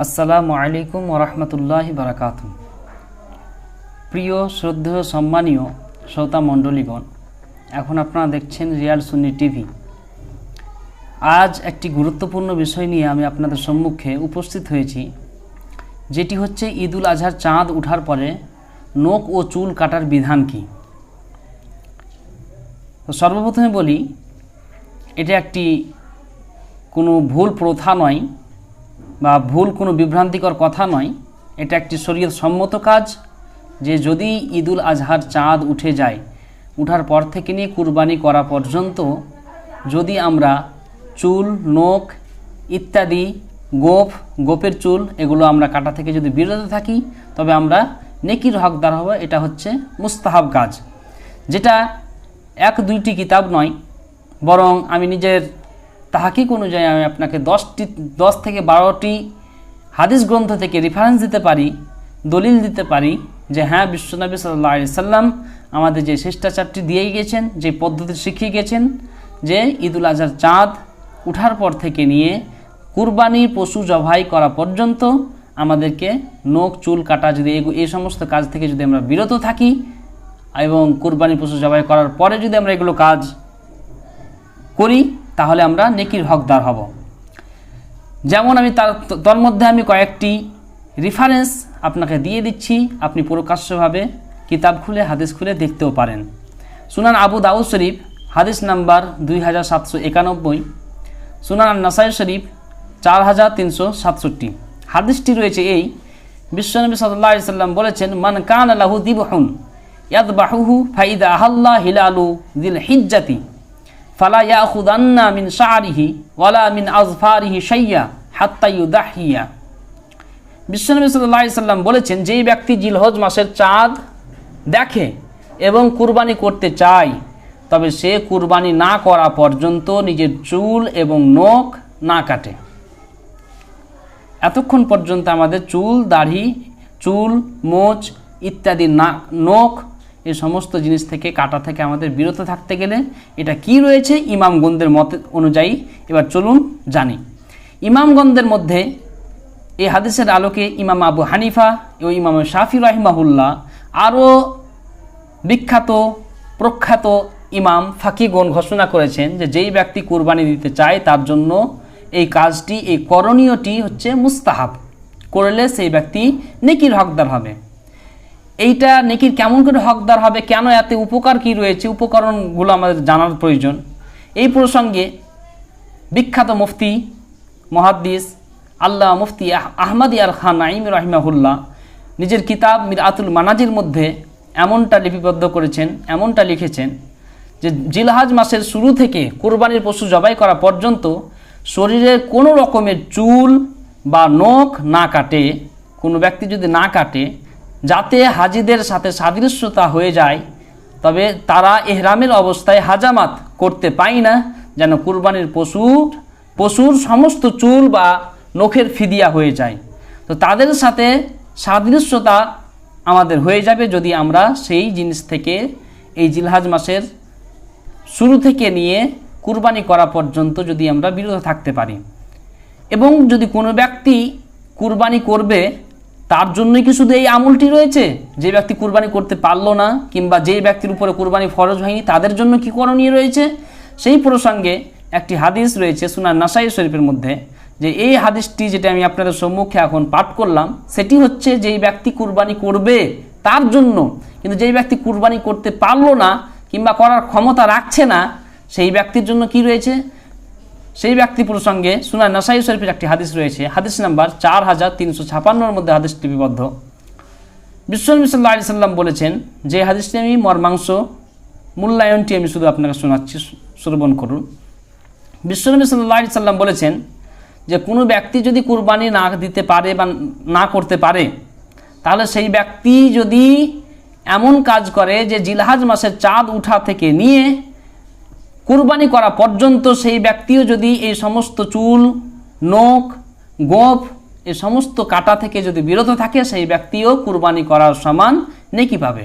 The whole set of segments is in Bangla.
আসসালামু আলাইকুম ওরহমতুল্লাহ বারাকাত প্রিয়, শ্রদ্ধেয়, সম্মানীয় শ্রোতা মণ্ডলীগণ, এখন আপনারা দেখছেন রিয়াল সুন্নি টিভি। আজ একটি গুরুত্বপূর্ণ বিষয় নিয়ে আমি আপনাদের সম্মুখে উপস্থিত হয়েছি, যেটি হচ্ছে ঈদুল আজহার চাঁদ ওঠার পরে নখ ও চুল কাটার বিধান কি? তো সর্বপ্রথমে বলি, এটা একটি কোনো ভুল প্রথা নয় বা ভুল কোনো বিভ্রান্তিকর কথা নয়, এটা একটি শরীয়ত সম্মত কাজ যে যদি ঈদুল আজহার চাঁদ উঠে যায়, উঠার পর থেকে নিয়ে কুরবানি করা পর্যন্ত যদি আমরা চুল, নখ ইত্যাদি গোপ গোপের চুল এগুলো আমরা কাটা থেকে যদি বিরত থাকি, তবে আমরা নেকির হকদার হব, এটা হচ্ছে মুস্তাহাব কাজ। যেটা এক দুইটি কিতাব নয়, বরং আমি নিজের তাহাকিক অনুযায়ী আমি আপনাকে দশটি, দশ থেকে বারোটি হাদিস গ্রন্থ থেকে রেফারেন্স দিতে পারি, দলিল দিতে পারি যে হ্যাঁ বিশ্বনবী সাল্লাহ আলি সাল্লাম আমাদের যে শিষ্টাচারটি দিয়ে গিয়েছেন যে পদ্ধতি শিখিয়ে গেছেন, যে ঈদুল আজহার চাঁদ উঠার পর থেকে নিয়ে কুরবানি পশু জবাই করা পর্যন্ত আমাদেরকে নখ, চুল, কাটা যদি এই সমস্ত কাজ থেকে যদি আমরা বিরত থাকি এবং কুরবানি পশু জবাই করার পরে যদি আমরা এগুলো কাজ করি তাহলে আমরা নেকির হকদার হব। যেমন আমি তার তার মধ্যে আমি কয়েকটি রেফারেন্স আপনাকে দিয়ে দিচ্ছি। আপনি প্রকাশ্যভাবে কিতাব খুলে, হাদিস খুলে দেখতেও পারেন। সুনান আবু দাউদ শরীফ, হাদিস নাম্বার দুই হাজার সাতশো একানব্বই। সুনান নাসাই শরীফ, চার হাজার তিনশো সাতষট্টি। হাদিসটি রয়েছে এই, বিশ্বনবী সাল্লাহ সাল্লাম বলেছেন, মান কান আলাহু দিবহুন ইয়াদ বাহুহু ফাইদা আহাল্লা হিলালু দিল হিজ্জাতি। ফালা ইয়াখুদান্না মিন শাআরিহি ওয়ালা মিন আজফারিহি শাইয়া হাত্তা ইউদাহিয়া। বিশ্বনবী আলাইহি সাল্লাম বলেছেন, যেই ব্যক্তি জিলহজ মাসের চাঁদ দেখে এবং কুরবানি করতে চায়, তবে সে কুরবানি না করা পর্যন্ত নিজের চুল এবং নখ না কাটে। এতক্ষণ পর্যন্ত আমাদের চুল, দাড়ি, চুল, মোচ ইত্যাদি না, নখ এই সমস্ত জিনিস থেকে, কাটা থেকে আমাদের বিরত থাকতে গেলে এটা কি রয়েছে? ইমামগণদের মত অনুযায়ী। এবার চলুন জানি। ইমামগণদের মধ্যে এই হাদিসের আলোকে ইমাম আবু হানিফা ও ইমাম শাফি রাহিমাহুল্লাহ আরও বিখ্যাত, প্রখ্যাত ইমাম ফাকিগণ ঘোষণা করেছেন যে যেই ব্যক্তি কুরবানি দিতে চায় তার জন্য এই কাজটি, এই করণীয়টি হচ্ছে মুস্তাহাব। করলে সেই ব্যক্তি নেকির হকদার হবে। এইটা নেকির কেমন করে হকদার হবে? কেন এতে উপকার কি রয়েছে? উপকরণগুলো আমাদের জানার প্রয়োজন। এই প্রসঙ্গে বিখ্যাত মুফতি, মহাদ্দিস আল্লাহ মুফতি আহ- আহমদ ইয়ার খান নাইম রহিমাহুল্লাহ নিজের কিতাব মির আতুল মানাজির মধ্যে এমনটা লিপিবদ্ধ করেছেন, এমনটা লিখেছেন যে জিলহাজ মাসের শুরু থেকে কোরবানির পশু জবাই করা পর্যন্ত শরীরের কোনো রকমের চুল বা নখ না কাটে, কোনো ব্যক্তি যদি না কাটে যাতে হাজিদের সাথে সাদৃশ্যতা হয়ে যায়, তবে তারা এহরামের অবস্থায় হাজামাত করতে পায় না, যেন কুরবানির পশুর পশুর সমস্ত চুল বা নখের ফিদিয়া হয়ে যায়। তো তাদের সাথে সাদৃশ্যতা আমাদের হয়ে যাবে যদি আমরা সেই জিনিস থেকে এই জিলহাজ মাসের শুরু থেকে নিয়ে কুরবানি করা পর্যন্ত যদি আমরা বিরত থাকতে পারি। এবং যদি কোনো ব্যক্তি কুরবানি করবে তার জন্যই কি শুধু এই আমলটি রয়েছে? যে ব্যক্তি কুরবানি করতে পারল না, কিংবা যে ব্যক্তির উপরে কুরবানি ফরজ হয়নি, তাদের জন্য কি করণীয় রয়েছে? সেই প্রসঙ্গে একটি হাদিস রয়েছে সুনার নাসাই শরীফের মধ্যে, যে এই হাদিসটি যেটা আমি আপনাদের সম্মুখে এখন পাঠ করলাম, সেটি হচ্ছে যেই ব্যক্তি কুরবানি করবে তার জন্য, কিন্তু যেই ব্যক্তি কুরবানি করতে পারল না, কিংবা করার ক্ষমতা রাখছে না, সেই ব্যক্তির জন্য কি রয়েছে? সেই ব্যক্তি প্রসঙ্গে সুনা নাসাই শরীফের একটি হাদিস রয়েছে। হাদিস নাম্বার চার হাজার তিনশো ছাপান্নর মধ্যে হাদিস লিপিবদ্ধ। বিশ্বনবী সাল্লাহ আলি সাল্লাম বলেছেন, যে হাদিসটি আমি মর্মাংশ মূল্যায়নটি আমি শুধু আপনাকে শোনাচ্ছি, শ্রবণ করুন। বিশ্বনবী সাল্লাহ আলি সাল্লাম বলেছেন যে, কোনো ব্যক্তি যদি কুরবানি না দিতে পারে বা না করতে পারে, তাহলে সেই ব্যক্তি যদি এমন কাজ করে যে জিলহাজ মাসের চাঁদ উঠা থেকে নিয়ে কুরবানি করা পর্যন্ত সেই ব্যক্তিও যদি এই সমস্ত চুল, নখ গোপ এ সমস্ত কাটা থেকে যদি বিরত থাকে, সেই ব্যক্তিও কুরবানি করার সমান নেকি পাবে।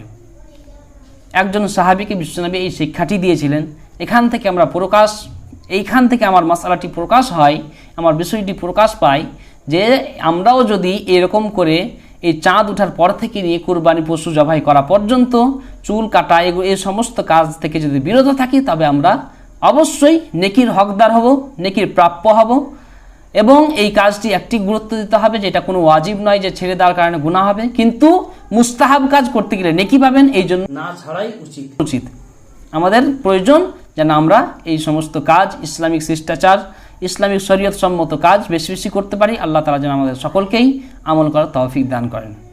একজন সাহাবিকে বিশ্বনবী এই শিক্ষাটি দিয়েছিলেন। এখান থেকে আমরা প্রকাশ, এইখান থেকে আমার মশালাটি প্রকাশ হয়, আমার বিষয়টি প্রকাশ পায় যে আমরাও যদি এরকম করে এই চাঁদ ওঠার পর থেকে নিয়ে কুরবানি পশু জবাই করা পর্যন্ত চুল কাটা এগুলো এই সমস্ত কাজ থেকে যদি বিরত থাকি তবে আমরা অবশ্যই নেকির হকদার হব নেকির প্রাপ্য হব এবং এই কাজটি একটি গুরুত্ব দিতে হবে যেটা কোনো ওয়াজিব নয় যে ছেড়ে দেওয়ার কারণে গুণা হবে। কিন্তু মুস্তাহাব কাজ করতে গেলে নেকি পাবেন এই জন্য না ছাড়াই উচিত। উচিত। আমাদের প্রয়োজন যেন আমরা এই সমস্ত কাজ ইসলামিক শিষ্টাচার ইসলামিক শরীয়ত সম্মত কাজ বেশি বেশি করতে পারি, আল্লাহ তালা যেন আমাদের সকলকেই আমল করার তৌফিক দান করেন।